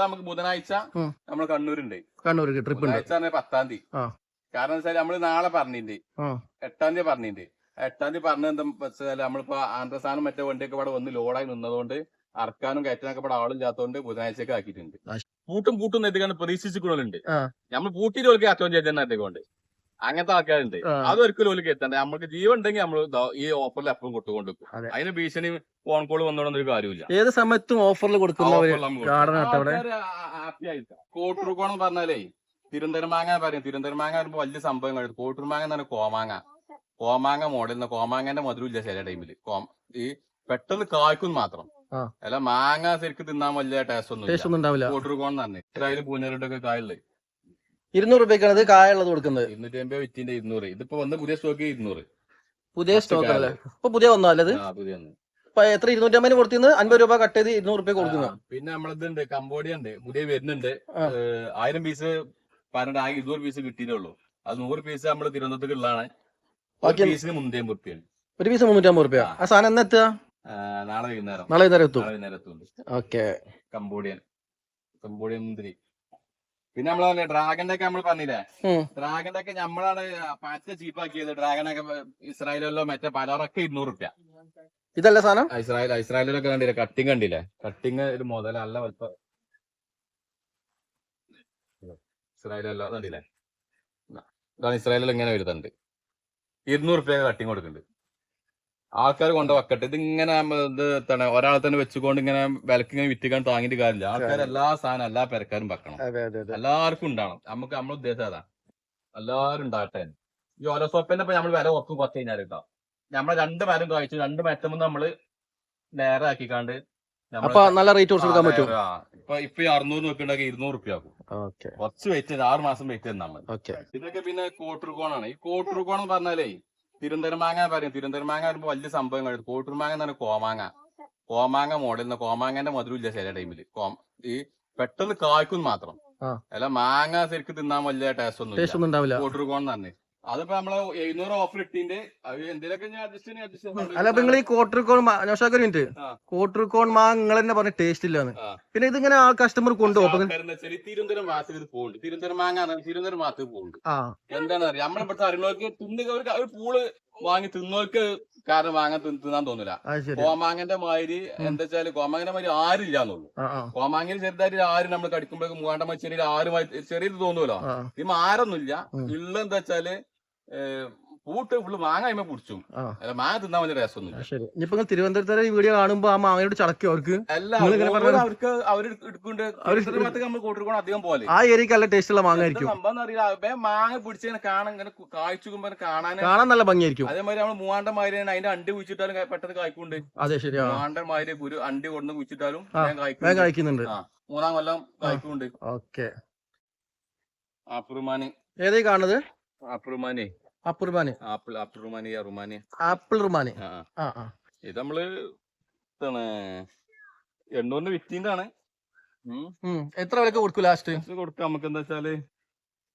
നമുക്ക് ബുധനാഴ്ച നമ്മൾ നമ്മൾ കണ്ണൂരുണ്ട് കണ്ണൂർക്ക് ട്രിപ്പ് ബുധനാഴ്ച പത്താം തീയതി. കാരണം വെച്ചാൽ നമ്മൾ നാളെ പറഞ്ഞിട്ടുണ്ട്. എട്ടാം തീയതി പറഞ്ഞിട്ടുണ്ട്. എട്ടാം തീയതി പറഞ്ഞ എന്താ വെച്ചാൽ നമ്മളിപ്പോ ആന്ധ്രസ്ഥാനം മറ്റേ വണ്ടിയൊക്കെ ഇവിടെ വന്ന് ലോഡായി നിന്നതുകൊണ്ട് അറക്കാനും കയറ്റാനൊക്കെ ഇവിടെ ആളില്ലാത്തതുകൊണ്ട് ബുധനാഴ്ചയൊക്കെ ആക്കിയിട്ടുണ്ട്. പൂട്ടും പൂട്ടും എത്തിക്കാണ് പ്രതീക്ഷിച്ചിട്ടുണ്ട്. നമ്മൾ പൂട്ടിയിട്ട് ഓൾക്ക് അറ്റോൻ ചെയ്തെന്നെ എത്തിക്കൊണ്ട് അങ്ങനത്തെ ആൾക്കാരുണ്ട്. അതൊരിക്കലും ഒരു എത്തണ്ട നമ്മൾക്ക് ജീവൻ ഉണ്ടെങ്കിൽ നമ്മൾ ഈ ഓഫറിൽ എപ്പോഴും കൊടുത്തുകൊണ്ട് അതെ. അതിന് ഭീഷണി ഫോൺ കോൾ വന്നോടൊന്നും ഒരു കാര്യമില്ല ഏത് സമയത്തും ഓഫറിൽ അവിടെ. കോട്ടൂർക്കോണം പറഞ്ഞാലേ തിരുന്തരമാങ്ങ പറയും. തിരുന്തരമാങ്ങ പറയുമ്പോൾ വലിയ സംഭവം കഴിഞ്ഞു കോട്ടൂർമാങ്ങ എന്ന് പറഞ്ഞാൽ കോമാങ്ങ. കോമാങ്ങ മോഡൽ കോമാങ്ങന്റെ മധുരമില്ല ചില ടൈമിൽ ഈ പെട്ടെന്ന് കായ്ക്കും മാത്രം. അല്ല മാങ്ങ ശരിക്കും തിന്നാൻ വലിയ ടേസ്റ്റ് ഒന്നും ടേസ്റ്റ് ഒന്നും ഉണ്ടാവില്ല. കോട്ടൂർക്കോണം തന്നെ ഇത്രയും പൂഞ്ഞരുടെ ഒക്കെ കായുള്ളത് ഇരുന്നൂറ് രൂപയ്ക്കാണ് ഇത് കായുള്ളത് കൊടുക്കുന്നത്. ഇരുന്നൂറ്റി അമ്പത് വിറ്റിന്റെ ഇരുന്നൂറ്. ഇതിപ്പോ വന്ന പുതിയ സ്റ്റോക്ക് ഇരുന്നൂറ്. പുതിയ സ്റ്റോക്ക് അല്ലേ? ഇപ്പൊ പുതിയ വന്നല്ലേ ഇത്? പുതിയ എത്ര? ഇരുന്നൂറ്റി അമ്പതിന് കൊടുത്തിന്ന് അൻപത് രൂപ കട്ട് ചെയ്ത് ഇരുന്നൂറ് രൂപ കൊടുക്കുന്നത് പിന്നെ നമ്മളതുണ്ട് കമ്പോഡിയ ഉണ്ട് പുതിയ വരുന്നുണ്ട്. ആയിരം പീസ് പന്ത്രണ്ട് ആകെ ഇരുന്നൂറ് പീസ് കിട്ടിയിട്ടുള്ളൂ. അത് നൂറ് പീസ് നമ്മൾ തിരുവനന്തപുരത്തേക്ക് ഉള്ളതാണ്. ഒരു ബാക്കി- പീസിന് മുന്നേ റുപ്യാണ്. ഒരു പീസ് മുന്നൂറ്റമ്പത് രൂപ ആ. സാധനം എന്നാ എത്തുക? നാളെ വൈകുന്നേരം. നാളെ വൈകുന്നേരം എത്തും. ഓക്കെ. കമ്പോഡിയൻ കമ്പോഡിയൻ മുന്തിരി. പിന്നെ നമ്മളെ ഡ്രാഗന്റെ ഒക്കെ നമ്മൾ പറഞ്ഞില്ലേ? ഡ്രാഗന്റെ ഒക്കെ നമ്മളാണ് പറ്റ ചീപ്പാക്കിയത്. ഡ്രാഗനൊക്കെ ഇസ്രായേലിലോ മറ്റേ പലറൊക്കെ ഇരുന്നൂറ് റുപ്യ ഇതല്ല സാധനം? ഇസ്രായേൽ ഇസ്രായേലിലൊക്കെ കണ്ടില്ലേ? കട്ടിങ് കണ്ടില്ലേ? കട്ടിങ് ഒരു മുതൽ അല്ല വലുപ്പം. ഇസ്രായേലല്ലോ കണ്ടില്ലേ? ഇസ്രായേലിൽ ഇങ്ങനെ വരുന്നുണ്ട്. ഇരുന്നൂറ് റുപ്യ കട്ടിങ് കൊടുക്കുന്നുണ്ട്. ആൾക്കാർ കൊണ്ട് വെക്കട്ടെ. ഇത് ഇങ്ങനെ തന്നെ ഇത് ഒരാളെ തന്നെ വെച്ചുകൊണ്ട് ഇങ്ങനെ വിലക്ക് ഇങ്ങനെ വിറ്റിക്കാൻ താങ്ങിയിട്ട് കാര്യമില്ല. ആൾക്കാർ എല്ലാ സാധനം എല്ലാ പെരക്കാരും വെക്കണം. അതെ അതെ അതെ. എല്ലാവർക്കും ഉണ്ടാവണം. നമുക്ക് നമ്മളെ ഉദ്ദേശം അതാ. എല്ലാവരും ഉണ്ടാകട്ടെ. ഈ ഓരോ സോപ്പിന്റെ ഇപ്പൊ നമ്മൾ വില കുറച്ച് കുറച്ച് കഴിഞ്ഞാൽ കേട്ടോ നമ്മളെ രണ്ട് മരം കഴിച്ചു രണ്ട് മരത്തും നമ്മൾ നേരെ ആക്കിക്കാണ്ട് അപ്പൊ നല്ല റേറ്റ് കുറച്ച് കൊടുക്കാൻ പറ്റും. ഇപ്പൊ ഇപ്പൊ അറുന്നൂറ് നോക്കിണ്ടെങ്കിൽ ഇരുന്നൂറ് റുപ്യ ആക്കും. കുറച്ച് വെയിറ്റ് ആറ് മാസം വെയിറ്റ് തന്നാൽ മതി. ഓക്കെ. ഇതൊക്കെ പിന്നെ കോട്ടൂർക്കോണാണ് ഈ എന്ന് പറഞ്ഞാലേ തിരുവനന്തപുരമാങ്ങ പറയും. തിരുന്തരമാങ്ങ പറയുമ്പോൾ വലിയ സംഭവം കഴിഞ്ഞു കോട്ടൂർമാങ്ങ എന്ന് പറഞ്ഞാൽ കോമാങ്ങ കോമാങ്ങ മോഡൽ കോമാങ്ങന്റെ മധുരമില്ല ചില ടൈമിൽ കോം ഈ പെട്ടെന്ന് കായ്ക്കും മാത്രം. അല്ല മാങ്ങ ശരിക്കും തിന്നാൻ വലിയ ടേസ്റ്റ് ഒന്നും കോട്ടൂർ കോൺ തന്നെ അതിപ്പോ നമ്മൾ എഴുന്നൂറ് ഓഫർ ഇട്ടിന്റെ. അല്ല നിങ്ങൾ ഈ കോട്ടർകോൺ നൗഷാക്ക് ഒരു മിനിറ്റ് നിങ്ങൾ തന്നെ പറഞ്ഞ ടേസ്റ്റ് ഇല്ലാന്ന്. പിന്നെ ഇതിങ്ങനെ ആ കസ്റ്റമർ കൊണ്ടുപോകും തിരുവനന്തപുരം ഇത് പോകുന്നുണ്ട് തിരുവനന്തപുരം മാങ്ങ തിരുവനന്തപുരം ഭാഗത്ത് പോകുന്നുണ്ട് എന്താണെന്ന് അറിയാം നമ്മളിപ്പോഴത്തെ അറിയുന്നവർക്ക് തിന്നുക ഒരു ഒരു പൂൾ വാങ്ങി തിന്നവർക്ക് കാരണം വാങ്ങാൻ തിന്ന് തിന്നാൻ തോന്നില്ല കോമാങ്ങന്റെ മാതിരി എന്താ വെച്ചാൽ കോമാങ്ങന്റെ മാതിരി ആരും ഇല്ലാന്നുള്ളൂ. കോമാങ്ങിന് ചെറുതായിട്ട് ആരും നമ്മൾ കടിക്കുമ്പോഴേക്കും മൂവാണ്ട ചെറിയ ആരുമായി ചെറിയത് തോന്നുമല്ലോ ഈ മാരൊന്നുമില്ല. ഉള്ള എന്താ വെച്ചാൽ പൂട്ട് ഫുള്ള് മാങ്ങ അതിമ പിടിച്ചു. അല്ല മാങ്ങ തിന്നാൻ വലിയ രസമൊന്നും ശരി. ഇനിയിപ്പോ തിരുവനന്തപുരത്തെ ഈ വീഡിയോ കാണുമ്പോ ആ മാങ്ങയോട് ചടക്കും അവർക്ക്. അല്ല അവർക്ക് അവർ എടുക്കുന്നുണ്ട്. നമ്മൾ അധികം പോലെ. ആ ഏരിയക്ക് നല്ല ടേസ്റ്റ് ഉള്ള മാങ്ങ ആയിരിക്കും. സംഭവം മാങ്ങ പിടിച്ചതിനെ കാണാൻ ഇങ്ങനെ കാഴ്ചക്കുമ്പോ കാണാൻ കാണാൻ നല്ല ഭംഗിയായിരിക്കും. അതേമാതിരി നമ്മൾ മൂവാണ്ട മാതിരി അതിന്റെ അണ്ടി കുഴിച്ചിട്ടാലും പെട്ടെന്ന് കായ്ക്കുണ്ട് അതെ ശരി മൂവാണ്ട മാതിരി ഒരു അണ്ടി കൊണ്ടു കുഴിച്ചിട്ടാലും ഞാൻ കായ്ക്കുന്നുണ്ട്. മൂന്നാം കൊല്ലം കായ്ക്കുണ്ട് ഓക്കെ. ആപ്പിൾമാന് ഏതായി കാണുന്നത്? ആപ്പിൾമാനെ apple Rumani apple apple Rumani apple Rumani ആ. ഇത് നമ്മൾ ഇതാണ് എണ്ണൂറിന്റെ വിറ്റിന്റെ. എത്ര വിലക്ക് കൊടുക്കും ലാസ്റ്റ്? ഇത് കൊടുക്കാം. നമുക്ക് എന്താ വെച്ചാൽ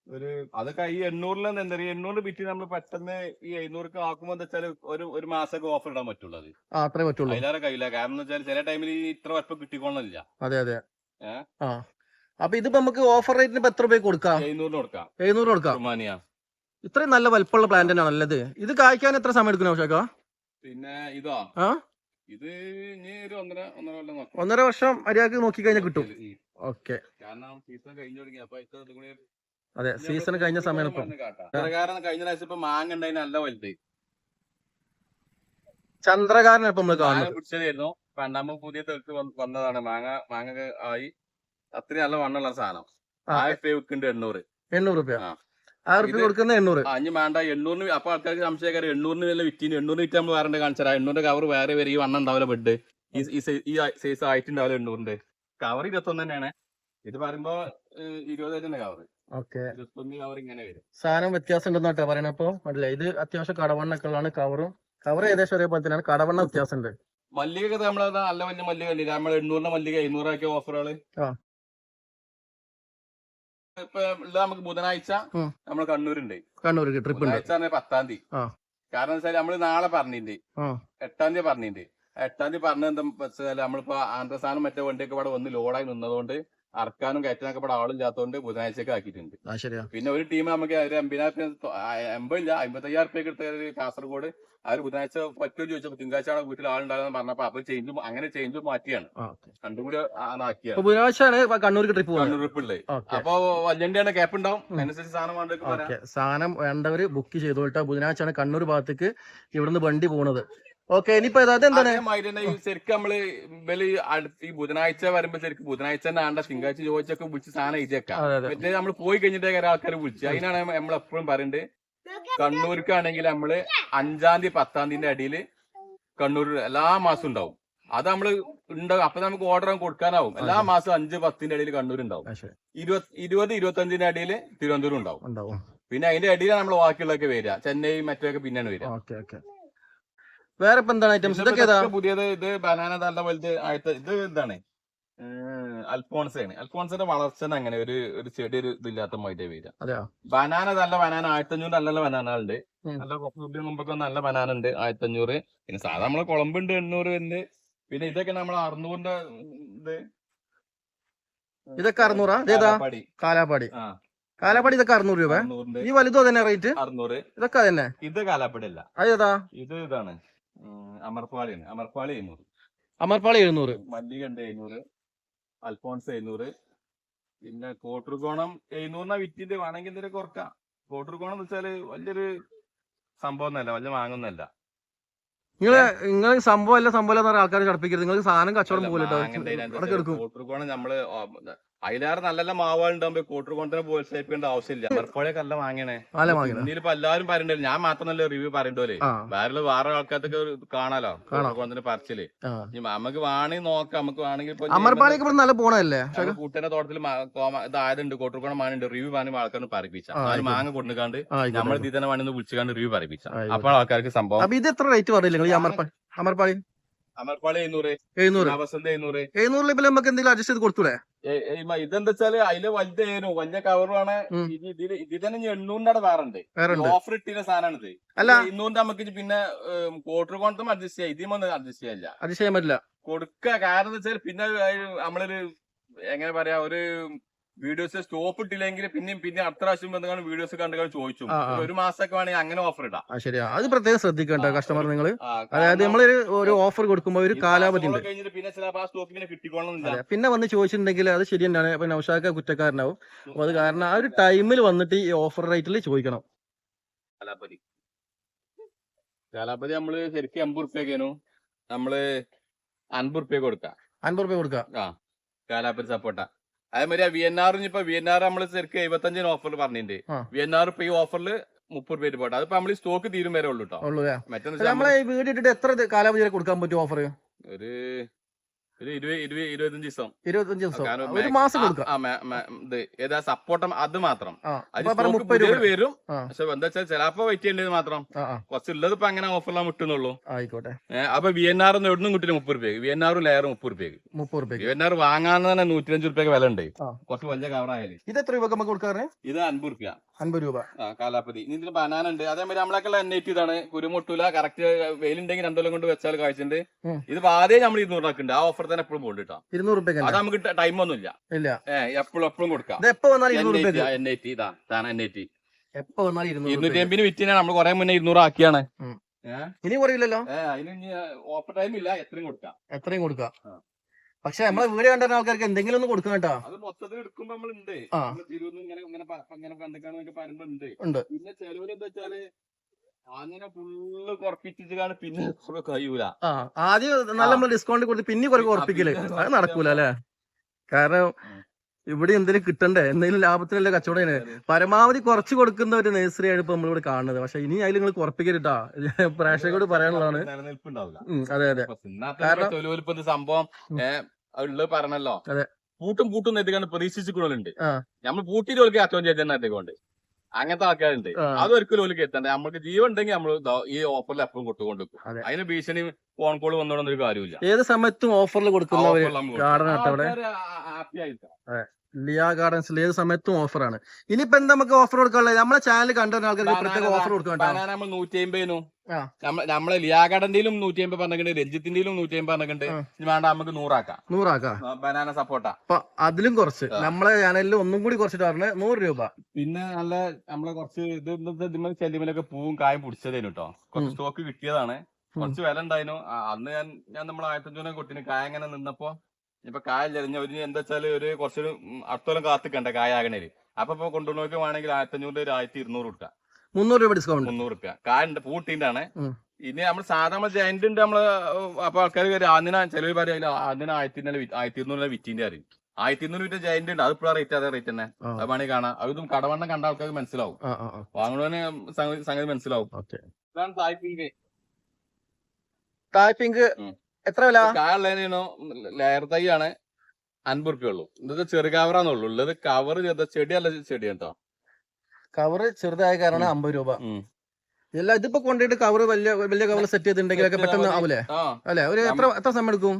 ഒരു അതൊക്കെ ഈ എണ്ണൂറിൽ എന്താ പറയുക എണ്ണൂറ് വിറ്റ് നമ്മൾ പെട്ടെന്ന് ഈ എഴുന്നൂർക്ക് ആക്കുമ്പോ എന്താ വെച്ചാൽ ഒരു ഒരു മാസമൊക്കെ ഓഫർ ഇടാൻ പറ്റുള്ളൂ അത്. അത്രേ പറ്റുള്ളൂ. അതിലേറെ കഴിയില്ല. കാരണം എന്താ വെച്ചാൽ ചില ടൈമിൽ ഇത്ര വലുപ്പം കിട്ടിക്കോളന്നില്ല അതെ അതെ. ഏ? ആ. അപ്പൊ ഇതിപ്പോ നമുക്ക് ഓഫർ റേറ്റിന് എത്ര രൂപ കൊടുക്കാം? എഴുന്നൂറിന് കൊടുക്കാം. എഴുന്നൂറ് കൊടുക്കാം. റുമാനിയ. ഇത്രയും നല്ല വലിപ്പമുള്ള പ്ലാന്റ് ആണ് നല്ലത്? ഇത് കായ്ക്കാൻ എത്ര സമയം എടുക്കുന്ന ഔഷാക്ക പിന്നെ ഇതാ. ആ? ഇത് ഇനി ഒരു ഒന്നര ഒന്നര കൊല്ലം നോക്കാം. ഒന്നര വർഷം മര്യാദയ്ക്ക് നോക്കി കഴിഞ്ഞാൽ കിട്ടും. ഓക്കെ. കാരണം സീസൺ കഴിഞ്ഞു തുടങ്ങി. അപ്പൊ കൂടി അതെ സീസൺ കഴിഞ്ഞ സമയം ഇപ്പം കാരണം കഴിഞ്ഞ പ്രാവശ്യം ഇപ്പൊ മാങ്ങ ഉണ്ടായി നല്ല വലുത്. ചന്ദ്രകാരൻ ഇപ്പൊ നമ്മൾ കാണുന്നത്. പിടിച്ചതായിരുന്നു. രണ്ടാമത് പുതിയ തെളിച്ച് വന്നതാണ്. മാങ്ങ മാങ്ങ ആയി. അത്രയും നല്ല വണ്ണുള്ള സാധനം. ആയിരത്തി വെക്കുന്നുണ്ട് എണ്ണൂറ് എണ്ണൂറ് രൂപ ആ. ആ റുപ്യ ഇത് കൊടുക്കുന്ന എണ്ണൂറ്. അഞ്ഞ് വേണ്ട. എണ്ണൂറിന് അപ്പൊ ആൾക്കാർക്ക് സംശയക്കാര് എണ്ണൂറിന് വല്ല വിറ്റിന്? എണ്ണൂറ് വിറ്റ് നമ്മൾ വേറെ കാണിച്ചാൽ എണ്ണൂറിന്റെ കവർ വേറെ വരെ ഈ വണ്ണം ഉണ്ടാവില്ല ബെഡ് ഈ സൈസ് ആയിട്ടുണ്ടാവില്ല എണ്ണൂറിന്റെ. കവർ ഇരുപത്തൊന്ന് തന്നെയാണ്. ഇത് പറയുമ്പോ ഏഹ്, ഇരുപതായിട്ട് തന്നെ കവർ ഓക്കെ. ഇരുപത്തൊന്ന് കവർ ഇങ്ങനെ വരും. സാധനം വ്യത്യാസം ഉണ്ടെന്നാട്ടാ പറയണ അപ്പൊ? അല്ലേ ഇത് അത്യാവശ്യം കടവണ്ണൊക്കെ ഉള്ളതാണ് കവറും കവർ ഏകദേശം ഒരേപോലെ തന്നെയാണ്. കടവണ്ണ വ്യത്യാസം ഉണ്ട്. മല്ലിക നമ്മളെ നല്ല വലിയ മല്ലിക അല്ലേ നമ്മൾ എണ്ണൂറിന്റെ മല്ലിക എഴുന്നൂറാക്കിയ ഓഫറുകൾ ആ. ഇപ്പൊ നമുക്ക് ബുധനാഴ്ച നമ്മൾ നമ്മൾ കണ്ണൂരുണ്ട്. കണ്ണൂർ ട്രിപ്പ് ഉണ്ട്. ബുധനാഴ്ച പറഞ്ഞ പത്താം തീയതി. കാരണം വെച്ചാൽ നമ്മൾ നാളെ പറഞ്ഞിട്ടുണ്ട് എട്ടാം തീയതി പറഞ്ഞിട്ടുണ്ട് എട്ടാം തീയതി പറഞ്ഞ എന്താ വെച്ചാൽ നമ്മളിപ്പോ ആന്ധ്ര സാധനം മറ്റേ വണ്ടിയൊക്കെ ഇവിടെ വന്ന് ലോഡായി നിന്നതുകൊണ്ട് അറക്കാനും കയറ്റാനൊക്കെ ഇവിടെ ആളില്ലാത്തതുകൊണ്ട് ബുധനാഴ്ചക്ക് ആക്കിയിട്ടുണ്ട്. പിന്നെ ഒരു ടീം നമുക്ക് ഒരു എൺപതിനായിരം എൺപതില്ല അമ്പത്തയ്യായിരം റുപ്യ എടുത്ത കാസർഗോഡ് ഒരു ബുധനാഴ്ച പറ്റുമോ ചോദിച്ചപ്പോ തിങ്കളാഴ്ച ആണ് വീട്ടിൽ ആളുണ്ടാകുന്ന പറഞ്ഞപ്പോ അപ്പൊ ചേഞ്ച് അങ്ങനെ ചേഞ്ച് മാറ്റിയാണ്. രണ്ടും കൂടി ആക്കിയാണ് ബുധനാഴ്ചയാണ് ട്രിപ്പ് കണ്ണൂർ ഉള്ളത് ഓക്കെ. അപ്പൊ വല്യണ്ടിയാണ് ക്യാപ്പ് ഉണ്ടാവും. അതിനനുസരിച്ച് സാധനം ഓക്കെ. സാധനം വേണ്ടവര് ബുക്ക് ചെയ്തോട്ടെ ബുധനാഴ്ചയാണ് കണ്ണൂർ ഭാഗത്തേക്ക് ഇവിടുന്ന് വണ്ടി പോണത്. ഓക്കെ ഇനിയിപ്പോ അതെന്താണ്? ശരിക്കും നമ്മൾ ഇവൽ അടുത്ത് ഈ ബുധനാഴ്ച വരുമ്പോ ശരിക്കും ബുധനാഴ്ച തന്നെ ആണ്ട തിങ്കളാഴ്ച ചോദിച്ചൊക്കെ വിളിച്ച് സാധനം അയച്ചേക്കാം മറ്റേ നമ്മൾ പോയി കഴിഞ്ഞിട്ട് ആൾക്കാർ വിളിച്ചു. അതിനാണ് നമ്മൾ എപ്പോഴും പറയുന്നത് കണ്ണൂർക്കാണെങ്കിൽ നമ്മൾ അഞ്ചാം തീയതി പത്താം തീയതി അടിയിൽ കണ്ണൂർ എല്ലാ മാസവും ഉണ്ടാവും. അത് നമ്മൾ ഉണ്ടാവും അപ്പൊ നമുക്ക് ഓർഡർ കൊടുക്കാനാവും. എല്ലാ മാസവും അഞ്ച് പത്തിന്റെ ഇടയിൽ കണ്ണൂർ ഉണ്ടാവും. ഇരുപത് ഇരുപത് ഇരുപത്തി അഞ്ചിന്റെ ഇടയിൽ തിരുവനന്തപുരം ഉണ്ടാവും. പിന്നെ അതിന്റെ ഇടയിലാണ് നമ്മൾ ബാക്കിയുള്ളതൊക്കെ വരിക. ചെന്നൈ മറ്റൊക്കെ പിന്നെയാണ് വരിക. Okay okay. വേറെ ഇപ്പൊ എന്താണ് ഐറ്റംസ് ഇതൊക്കെ ഏതാ? പുതിയത് ഇത് ബനാന നല്ല വലുത് ആയിട്ട് ഇത് എന്താണ് അൽഫോൺസാണ് അൽഫോൺസിന്റെ വളർച്ച അങ്ങനെ ഒരു ഒരു ചെടി ഒരു ഇതില്ലാത്ത മൈറ്റേ വരിക. ബനാന നല്ല ബനാന ആയിരത്തഞ്ഞൂറ് നല്ല നല്ല ബനാന ഉണ്ട്. നല്ല കൊപ്പുണ്ടി മുമ്പൊക്കെ നല്ല ബനാന ഉണ്ട് ആയിരത്തഞ്ഞൂറ്. പിന്നെ സാധാരണ നമ്മളെ കുളമ്പുണ്ട് എണ്ണൂറ് ഉണ്ട്. പിന്നെ ഇതൊക്കെ നമ്മൾ അറുന്നൂറിന്റെ ഇത്. ഇതൊക്കെ അറുന്നൂറാ? ഇതേതാ കാലാപ്പാടി. കാലാപ്പാടി. ഇതൊക്കെ അറുന്നൂറ് രൂപ? ഈ വലുതോ തന്നെ റേറ്റ് അറുന്നൂറ്. ഇതൊക്കെ തന്നെ ഇത് കാലാപ്പടി അല്ല. അതേതാ ഇത് ഇതാണ്. ഉം, അമർപ്പാളിയാണ് അമർപ്പാളി എഴുന്നൂറ്. മല്ലികണ്ട് എഴുന്നൂറ്. അൽഫോൺസ് എഴുന്നൂറ് പിന്നെ കോട്ടർകോണം എഴുന്നൂറിനാ വിറ്റിന്റെ വേണമെങ്കിൽ എന്തെങ്കിലും കുറക്കാം. കോട്ടർകോണം എന്ന് വെച്ചാൽ വലിയൊരു സംഭവം ഒന്നല്ല വലിയ വാങ്ങുന്നല്ല നിങ്ങൾ നിങ്ങൾ സംഭവം അല്ല സംഭവം അല്ല ആൾക്കാർ ചടപ്പിക്കരുത്. നിങ്ങൾക്ക് സാധനം കച്ചവടം പോലെ കോട്ടർകോണം നമ്മൾ അതിലേറെ നല്ല മാവുകളുണ്ടാകുമ്പോ കോട്ടർകോണത്തിന് പ്രോത്സാഹിപ്പിക്കേണ്ട ആവശ്യമില്ല. അമർപ്പാളിയൊക്കെ അല്ല വാങ്ങണേ ഇനിയിപ്പോ എല്ലാവരും പറയണ്ടല്ലോ. ഞാൻ മാത്രം നല്ല റിവ്യൂ പറയണ്ടോലെ. ആ. വേറെ വേറെ ആൾക്കാർക്ക് കാണാലോ? കാണാം. കോട്ടർകോണത്തിന് പറച്ചിൽ. നമുക്ക് വേണമെങ്കിൽ നോക്കാം. നമുക്ക് വേണമെങ്കിൽ നല്ല പോണല്ലേ കൂട്ടന്റെ തോട്ടത്തിൽ ഇതായതുണ്ട് കോട്ടർക്കോണം മാനുണ്ട് റിവ്യൂ മാനും ആൾക്കാർ പറയിപ്പിച്ച. മാങ്ങ കൊണ്ടുകാണ്ട് നമ്മൾ ഇതിനെ വേണമെന്ന് വിളിച്ചുകാണ്ട് റിവ്യൂ പറയിപ്പിച്ച. അപ്പോൾ ആൾക്കാർക്ക് സംഭവം ഇത് എത്ര റേറ്റ് പറയില്ല അമർപ്പാളി അമർപ്പാളി എഴുന്നൂറ് എഴുന്നൂറ്. നവസന്ത എഴുന്നൂറ്. എഴുന്നൂറിൽ ഇപ്പൊ നമുക്ക് എന്തെങ്കിലും അഡ്ജസ്റ്റ് ചെയ്ത് കൊടുത്തൂടെ? ഏ- ഏ, ഇമ്മ ഇതെന്താ വെച്ചാൽ അതിൽ വലുതായിരുന്നു വലിയ കവറുമാണ് ഉം. ഇതിൽ തന്നെ എണ്ണൂറിന്റെ വേറെ ഉണ്ട് വേറെ ഉണ്ട് ഓഫർ ഇട്ടിരുന്ന സാധനമാണ് ഇത് അല്ല ഇന്നൂറിന്റെ നമുക്ക് പിന്നെ ക്വാർട്ടർ കോണ്ടം അഡ്ജസ്റ്റ് ചെയ്യാം ഇതിമൊന്നും അഡ്ജസ്റ്റ് ചെയ്യാനില്ല. അഡ്ജസ്റ്റ് ചെയ്യാൻ പറ്റില്ല. കൊടുക്ക കാരണം എന്താ വെച്ചാൽ പിന്നെ നമ്മളൊരു എങ്ങനെ പറയാ ഒരു വീഡിയോസ് സ്റ്റോപ്പ് ഇട്ടില്ലെങ്കിൽ പിന്നെയും പിന്നെ അടുത്ത പ്രാവശ്യം വന്നുകൊണ്ട് വീഡിയോസ് കണ്ടു ചോദിച്ചു. ഒരു മാസമൊക്കെ വേണമെങ്കിൽ അങ്ങനെ ഓഫർ ഇടാം. ശരിയാ. അത് പ്രത്യേകം ശ്രദ്ധിക്കണ്ട കസ്റ്റമർ നിങ്ങൾ അതായത് നമ്മൾ ഒരു ഓഫർ കൊടുക്കുമ്പോൾ ഒരു കാലാവധി ഉണ്ട്. പിന്നെ ചിലപ്പോൾ ആ സ്റ്റോക്ക് ഇങ്ങനെ പിന്നെ വന്ന് ചോദിച്ചിട്ടുണ്ടെങ്കിൽ അത് ശരി തന്നെയാണ്. ഇപ്പൊ നൗഷാക്ക കുറ്റക്കാരനാവും. അപ്പൊ അത് കാരണം ആ ഒരു ടൈമിൽ വന്നിട്ട് ഈ ഓഫർ റേറ്റിൽ ചോദിക്കണം. കാലാപതി കാലാപതി നമ്മൾ ശരിക്കും അമ്പത് റുപ്യക്കേനു നമ്മൾ അൻപത് റുപ്യ കൊടുക്കാം. അൻപത് റുപ്യ കൊടുക്കാം. ആ കാലാപ്പതി സപ്പോർട്ട അതേമാതിരി വി എൻ ആർ ഇപ്പൊ വി എൻ ആർ നമ്മൾ ശരിക്കും എഴുപത്തഞ്ചിന് ഓഫറിൽ പറഞ്ഞിട്ടുണ്ട്. വി എൻ ആർ ഇപ്പൊ ഈ ഓഫറിൽ മുപ്പത് രൂപ പോട്ടെ. അതിപ്പോ നമ്മൾ സ്റ്റോക്ക് തീരും വരെ ഉള്ളൂ കേട്ടോ മറ്റേ നമ്മളെ ഈ വീട് ഇട്ടിട്ട് എത്ര ഇത് കാലാവധി വരെ കൊടുക്കാൻ പറ്റും ഓഫർ ഒരു ഇരുപത്തഞ്ച് ദിവസം. ഒരു മാസം കൊടുക്കാം. സപ്പോർട്ടം അത് മാത്രം. രൂപ. വരും. പക്ഷെ എന്താ വെച്ചാൽ ചിലപ്പോ വെയിറ്റ് ചെയ്യേണ്ടത് മാത്രം കുറച്ചുള്ളത് ഇപ്പൊ അങ്ങനെ ഓഫറിലാണ് വിട്ടുന്നുള്ളൂ ആയിക്കോട്ടെ. അപ്പൊ വി എൻ ആർ എവിടുന്നും കിട്ടില്ല മുപ്പത് രൂപയ്ക്ക്. വി എൻ ലെയർ മുപ്പത് രൂപയ്ക്ക്. മുപ്പത് രൂപയ്ക്ക്. വി എൻ ആർ വാങ്ങാൻ തന്നെ നൂറ്റിയഞ്ച് രൂപയ്ക്ക് വില ഉണ്ട് കുറച്ച് വലിയ കവറായാലും ഇത് എത്ര രൂപ നമുക്ക് കൊടുക്കാറ്? ഇത് അൻപത് രൂപ അൻപത് രൂപ. ആ കാലാപ്പതി ഇനി ഇതിന് ബനാന ഉണ്ട്. അതേമാതിരി നമ്മളൊക്കെ എൻ ഐറ്റി ഇതാണ് കുരുമുട്ടൂല കറക്റ്റ് വെയിലുണ്ടെങ്കിൽ രണ്ടോലം കൊണ്ട് വെച്ചാൽ കാഴ്ചണ്ട് ഉം. ഇത് ആദ്യം നമ്മൾ ഇരുന്നൂറാക്കുണ്ട് ആ ഓഫർ തന്നെ എപ്പോഴും പോകുന്നുണ്ട് കേട്ടോ ഇരുന്നൂറ് രൂപ അത് നമുക്ക് ടൈം ഒന്നും ഇല്ല. ഇല്ല. എപ്പോഴും എപ്പോഴും കൊടുക്കാം. ടി ഇതാ താൻ ടി എപ്പോ വന്നാലും ഇരുന്നൂറ്റി. അമ്പതിന് വിറ്റിനാണ് നമ്മൾ കുറെ മുന്നേ ഇരുന്നൂറ് ആക്കിയാണ്. ഇനി കുറയില്ലല്ലോ ഓഫർ ടൈം ഇല്ല. എത്രയും കൊടുക്കാം. എത്രയും കൊടുക്കാം. പക്ഷെ നമ്മളെ വീട് കണ്ട ആൾക്കാർക്ക് എന്തെങ്കിലും ഒന്ന് കൊടുക്കണം കേട്ടോ. അത് മൊത്തത്തിൽ എടുക്കുമ്പോ നമ്മളുണ്ട്. ഇങ്ങനെ ഇങ്ങനെ ഇങ്ങനെ പറയുമ്പോ ഉണ്ട്. പിന്നെ ചിലവര് എന്താ വെച്ചാൽ അങ്ങനെ ഫുള്ള് കുറപ്പിച്ചിട്ടാണ് പിന്നെ കഴിയൂല. ആദ്യം നല്ല നമ്മൾ ഡിസ്കൗണ്ട് കൊടുത്ത് പിന്നെ കുറെ ഉറപ്പിക്കൽ അത് നടക്കൂല അല്ലെ? കാരണം ഇവിടെ എന്തെങ്കിലും കിട്ടണ്ടേ? എന്തെങ്കിലും ലാഭത്തിനല്ലേ കച്ചവടം പരമാവധി കുറച്ച് കൊടുക്കുന്ന ഒരു നേഴ്സറിയാണ് ഇപ്പൊ നമ്മളിവിടെ കാണുന്നത്. പക്ഷെ ഇനി അതിൽ നിങ്ങൾ കുറപ്പിക്കരുട്ടാ. പ്രേക്ഷകരോട് പറയാനുള്ളതാണ്. അതെ അതെ. കാരണം- സംഭവം ഉള്ളത് പറഞ്ഞല്ലോ. പൂട്ടും പൂട്ടും എത്തിക്കാണ്ട് പ്രതീക്ഷിച്ചിട്ടുള്ളുണ്ട് ആ. നമ്മൾ പൂട്ടിയിട്ട് ജോലിക്ക് അറ്റോൺ ചെയ്തെന്നെ എത്തിക്കൊണ്ട് അങ്ങനത്തെ ആൾക്കാരുണ്ട്. അത് ഒരിക്കലും ജോലിക്ക് എത്തണ്ട. നമ്മൾക്ക് ജീവൻ ഉണ്ടെങ്കിൽ നമ്മൾ ഈ ഓഫറിൽ എപ്പോഴും കൊടുത്തുകൊണ്ട് അതെ. അതിന് ഭീഷണി ഫോൺ കോൾ വന്നോണ്ടൊന്നും ഒരു കാര്യമില്ല ഏത് സമയത്തും ഓഫറിൽ കൊടുക്കുന്ന. ഹാപ്പി ആയിരിക്കാം ലിയ ഗാർഡൻസിൽ ഏത് സമയത്തും ഓഫറാണ്. ഇനിയിപ്പോ എന്താ നമുക്ക് ഓഫർ കൊടുക്കാനുള്ളത്? നമ്മളെ ചാനൽ കണ്ടുവരുന്ന ആൾക്കാർക്ക് പ്രത്യേക ഓഫർ കൊടുക്കണം കേട്ടോ ബനാന നമ്മൾ നൂറ്റി അമ്പതിനും നമ്മളെ അമ്പത് പറഞ്ഞിട്ടുണ്ട് രഞ്ജിത്തിന്റെയിലും നൂറ്റി അമ്പത് പറഞ്ഞിട്ടുണ്ട്. വേണ്ട നമുക്ക് നൂറാക്കാം. നൂറാക്കാം? ബനാന സപ്പോട്ട അപ്പൊ അതിലും കുറച്ച്. നമ്മളെ ചാനലിൽ ഒന്നും കൂടി കുറച്ചിട്ട് പറഞ്ഞ നൂറ് രൂപ. പിന്നെ നല്ല നമ്മളെ കുറച്ച് ഇത് ചെല്ലിമലൊക്കെ പൂവും കായും പിടിച്ചതേനു കേട്ടോ കുറച്ച് സ്റ്റോക്ക് കിട്ടിയതാണ്. കുറച്ച് വില ഉണ്ടായിരുന്നു. അന്ന് ഞാൻ ഞാൻ നമ്മളെ ആയിരത്തഞ്ഞൂറിനെ കൊട്ടിന് കായ അങ്ങനെ നിന്നപ്പോ ഇപ്പൊ ചെറിഞ്ഞ ഒരു എന്താ വെച്ചാൽ ഒരു കുറച്ചൊരു അടുത്തോളം കാത്തിക്കണ്ട കായ ആകണേൽ അപ്പൊ ഇപ്പൊ കൊണ്ടുപോയി വേണമെങ്കിൽ ആയിരത്തഞ്ഞൂറ് ഒരു ആയിരത്തി ഇരുന്നൂറ് കൊടുക്കാം മുന്നൂറ് രൂപ ഡിസ്കൗണ്ട് മുന്നൂറ് റുപ്യ കായ ഉണ്ട് ആണ് ഇനി നമ്മൾ സാധാരണ ജയന്റ് ഉണ്ട് നമ്മൾ അപ്പൊ ആൾക്കാർ ആദ്യം ചിലവർ പറയാ ആദ്യം ആയിരത്തി ആയിരത്തി ഇരുന്നൂറ് വിറ്റിന്റെ അറിയും ആയിരത്തി ഇരുന്നൂറ് വിറ്റ ജയന്റ് ഉണ്ട് അത് ഇപ്പോഴാണ് റേറ്റ് അതേ റേറ്റ് തന്നെ. അത് വേണമെങ്കിൽ കാണാം. അതും കടവണ്ണം കണ്ട ആൾക്കാർക്ക് മനസ്സിലാവും. വാങ്ങുന്നവന് സംഗതി മനസ്സിലാവും. ഇതാണ് തായ്പിങ്ക് ടാപ്പിംഗ് ഉം. എത്ര വില? കാണോ ലെയർ തൈയാണ് അൻപത് റുപ്യ ഉള്ളൂ. ഇത് ചെറു കവറാന്നുള്ളൂ ഉള്ളത് കവർ ചെയ്ത ചെടിയല്ല ചെടി കേട്ടോ. കവർ ചെറുതായ കാരണം അമ്പത് രൂപ. ഇല്ല ഇതിപ്പോ കൊണ്ടിട്ട് കവർ വലിയ വലിയ കവർ സെറ്റ് ചെയ്തിട്ടുണ്ടെങ്കിലൊക്കെ Set പെട്ടെന്ന്. ആവൂലേ? അല്ലെ? ഒരു എത്ര എത്ര സമയം എടുക്കും?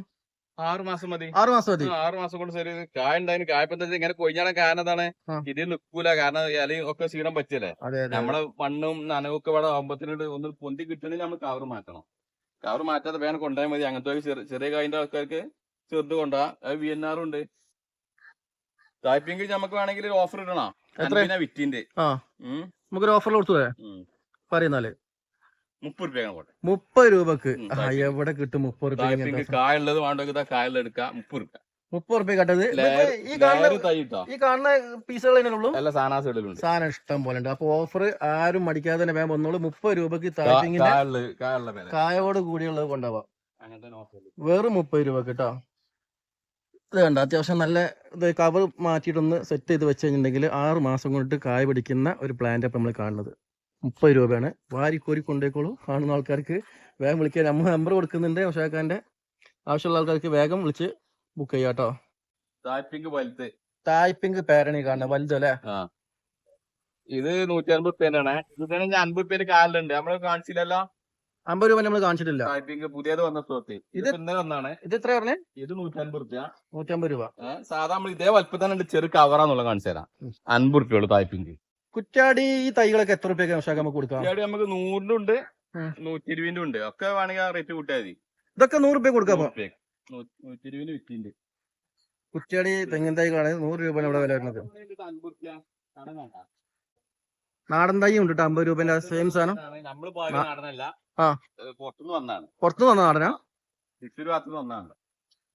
ആറ് മാസം മതി. ആറ് മാസം മതി. ആറ് മാസം കൊണ്ട് ശരി കായ ഉണ്ടായിരുന്നു കായപ്പത്തേ ഇങ്ങനെ കൊഴിഞ്ഞാണ് കാരണം എന്താണ്? ഇതിൽ ഇത് നിൽക്കൂല കാരണം ഇലയും ഒക്കെ ക്ഷീണം പറ്റിയല്ലേ നമ്മളെ മണ്ണും നനവും ഒക്കെ ഇവിടെ ആകുമ്പത്തിനോട് ഒന്ന് പൊന്തി കിട്ടണമെങ്കിൽ നമ്മൾ കവർ മാറ്റണം. കവർ മാറ്റാതെ വേണം കൊണ്ടുപോയാൽ മതി. അങ്ങനത്തെ ചെറിയ കായിന്റെ ആൾക്കാർക്ക് ചെറുത് കൊണ്ടുപോകാം അത് വി എൻ ആർ ഉണ്ട് ടൈപ്പിംഗ് നമുക്ക് വേണമെങ്കിൽ ഒരു ഓഫർ ഇടണം. വിറ്റിന്റെ. നമുക്കൊരു ഓഫർ കൊടുത്തു. പറയുന്നാൽ. മുപ്പത് രൂപ പോട്ടെ മുപ്പത് രൂപക്ക്. എവിടെ കിട്ടും മുപ്പത് രൂപ കായുള്ളത് വേണ്ടെങ്കിൽ കായുള്ള എടുക്കാം. മുപ്പത് രൂപ. മുപ്പത് റുപ്യ കട്ടത്. ഈ കാണുന്ന ഈ കാണുന്ന പീസുകൾ ഇടലുണ്ട് സാധനം ഇഷ്ടം പോലെ ഉണ്ട്. അപ്പൊ ഓഫർ ആരും മടിക്കാതെ തന്നെ വേഗം വന്നോളൂ. മുപ്പത് രൂപക്ക് കായോട് കൂടിയുള്ളത് കൊണ്ടുപോവാം വെറും മുപ്പത് രൂപ കേട്ടോ ഇത് കണ്ട? അത്യാവശ്യം നല്ല ഇത് കവർ മാറ്റിയിട്ടൊന്ന് സെറ്റ് ചെയ്ത് വെച്ച് കഴിഞ്ഞിട്ടുണ്ടെങ്കിൽ ആറ് മാസം കൊണ്ട് കായ പിടിക്കുന്ന ഒരു പ്ലാന്റ് അപ്പം നമ്മൾ കാണുന്നത്. മുപ്പത് രൂപയാണ്. വാരി കോരി കൊണ്ടേക്കോളൂ. കാണുന്ന ആൾക്കാർക്ക് വേഗം വിളിക്കാൻ നമ്മൾ നമ്പർ കൊടുക്കുന്നുണ്ട്. ഉഷാക്കാന്റെ ആവശ്യമുള്ള ആൾക്കാർക്ക് വേഗം വിളിച്ച് ബുക്ക് ചെയ്യാം കേട്ടോ തായ്പിങ്ക് വലുത് തായ്പിങ്ക് പേരണി കാണുന്നത് വലുതല്ലേ ഇത് നൂറ്റി അൻപത് റുപ്യനാണ് ഇത് അൻപത് റുപ്യന്റെ കാലിലുണ്ട്. നമ്മൾ കാണിച്ചില്ലല്ലോ? അമ്പത് രൂപ നമ്മൾ കാണിച്ചിട്ടില്ല. ടൈപ്പിംഗ് പുതിയത് വന്ന സ്റ്റോക്ക് ഇത് ഇന്നലെ വന്നാണ് ഇത് എത്ര പറഞ്ഞേ? ഇത് നൂറ്റി അൻപത് റുപ്യ നൂറ്റമ്പത് രൂപ. സാധാ നമ്മൾ ഇതേ വലുപ്പം തന്നെ ഉണ്ട്. ചെറു കവറാന്നുള്ള കാണിച്ചു തരാം. അൻപത് റുപ്യ ഉള്ളു ടൈപ്പിംഗ് കുറ്റാടി ഈ തൈകളൊക്കെ എത്ര രൂപയൊക്കെ നമുക്ക് കൊടുക്കാം? കുറ്റാടി നമുക്ക് നൂറിന്റെ ഉണ്ട്. നൂറ്റി ഇരുപതിന്റെ ഉണ്ട് ഒക്കെ വേണമെങ്കിൽ ആ റേറ്റ് കൂട്ടിയാൽ മതി. ഇതൊക്കെ നൂറ് റുപ്യ കൊടുക്കാം നൂറ്റി ഇരുപതിന് വിറ്റിണ്ട് കുറ്റിയാടി തെങ്ങിൻ തൈകളാണ് നൂറ് രൂപയാണ് ഇവിടെ വില വരുന്നത്. നാടൻ തൈ ഉണ്ട് അമ്പത് രൂപന്റെ സെയിം സാധനം. പുറത്തുനിന്ന് വന്നതാണ്. പുറത്തുനിന്ന് വന്ന നാടനാ? തൃശ്ശൂർ ഭാഗത്തുനിന്ന് വന്നാണ്